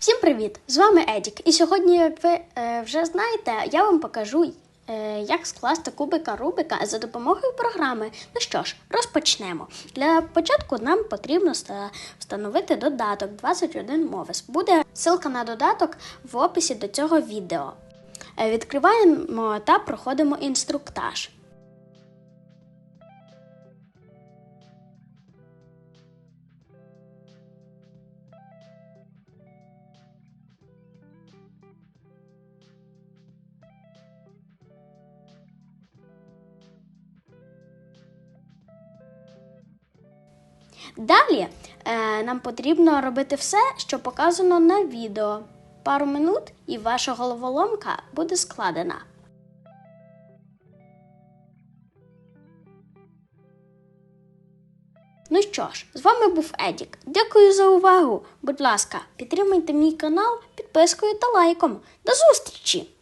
Всім привіт! З вами Едік. І сьогодні, як ви е, вже знаєте, я вам покажу, е, як скласти кубика Рубика за допомогою програми. Ну що ж, розпочнемо. Для початку нам потрібно встановити додаток 21 Moves. Буде ссылка на додаток в описі до цього відео. Е, відкриваємо та проходимо інструктаж. Далі е, нам потрібно робити все, що показано на відео. Пару минут і ваша головоломка буде складена. Ну що ж, з вами був Едік. Дякую за увагу. Будь ласка, підтримуйте мій канал підпискою та лайком. До зустрічі!